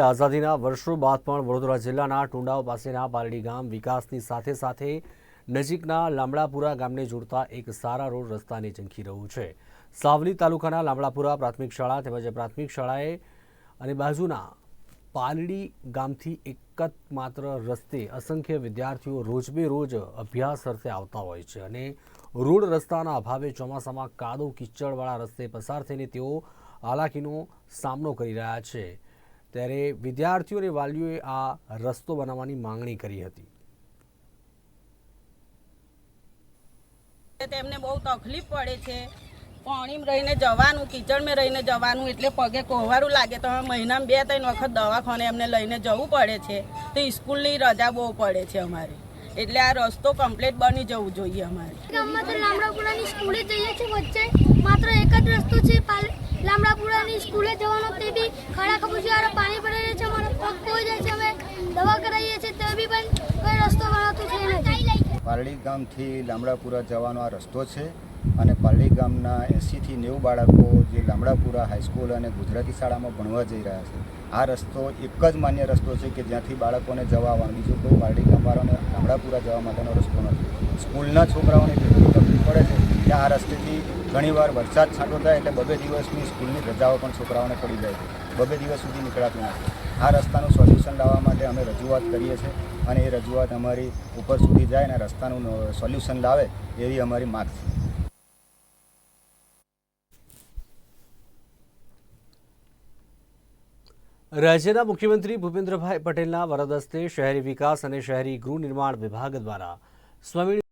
આઝાદીના વર્ષો બાદ પણ વડોદરા જિલ્લાના ટુંડાવ પાસેના પાલડી ગામ વિકાસની સાથે સાથે નજીકના લામડાપુરા ગામને જોડતા એક સારા રોડ રસ્તાને ઝંખી રહ્યું છે. સાવલી તાલુકાના લામડાપુરા પ્રાથમિક શાળા તેમજ પ્રાથમિક શાળાએ અને બાજુના પાલડી ગામથી એક જ માત્ર રસ્તે અસંખ્ય વિદ્યાર્થીઓ રોજબે રોજ અભ્યાસ અર્થે આવતા હોય છે અને રોડ રસ્તાના અભાવે ચોમાસામાં કાદો કિચડવાળા રસ્તે પસાર થઈને તેઓ હાલાકીનો સામનો કરી રહ્યા છે. ત્યારે વિદ્યાર્થીઓ અને વાલીઓએ આ રસ્તો બનાવવાની માંગણી કરી હતી. તેમને બહુ તકલીફ પડે છે. પાણીમાં રહીને જવાનું કિચડમાં રહીને જવાનું એટલે પગે કોહવારું લાગે. તો મહિનામાં બે ત્રણ વખત દવાખાને એમને લઈને જવું પડે છે. તો સ્કૂલની રજા બહુ પડે છે અમારે. એટલે આ રસ્તો કમ્પ્લીટ બની જવું જોઈએ અમારે. ગામમાં તો લામડાપુરાની સ્કૂલે જઈએ છીએ વચ્ચે. માત્ર એક જ રસ્તો છે. પાલ- સ્કૂલે જવાનો તે બી ખાડા ખબુચિયાળા પાણી પડે છે મારો પગ કોઈ જાય છે. અમે દવા કરાવીએ છીએ, તે બી પણ કોઈ રસ્તો બનાવતું છે પારડી ગામથી લામડાપુરા જવાનો આ રસ્તો છે. અને પાલડી ગામના એંસીથી નેવું બાળકો જે લામડાપુરા હાઈસ્કૂલ અને ગુજરાતી શાળામાં ભણવા જઈ રહ્યા છે. આ રસ્તો એક જ માન્ય રસ્તો છે કે જ્યાંથી બાળકોને જવા આવવાનું બીજું કોઈ પાલડી ગામવાળાને લામડાપુરા જવા માટેનો રસ્તો નથી. સ્કૂલના છોકરાઓને કેટલી તકલીફ પડે છે કે આ રસ્તેથી ઘણીવાર વરસાદ છાંટો થાય એટલે બબે દિવસની સ્કૂલની રજાઓ પણ છોકરાઓને પડી જાય છે. બબે દિવસ સુધી નીકળાતું નથી આ રસ્તાનું સોલ્યુશન લાવવા માટે અમે રજૂઆત કરીએ છીએ અને એ રજૂઆત અમારી ઉપર સુધી જાય અને રસ્તાનું સોલ્યુશન લાવે એવી અમારી માગ છે. રાજ્યના મુખ્યમંત્રી ભૂપેન્દ્રભાઈ પટેલના વરદ હસ્તે શહેરી વિકાસ અને શહેરી ગૃહ નિર્માણ વિભાગ દ્વારા સ્વામી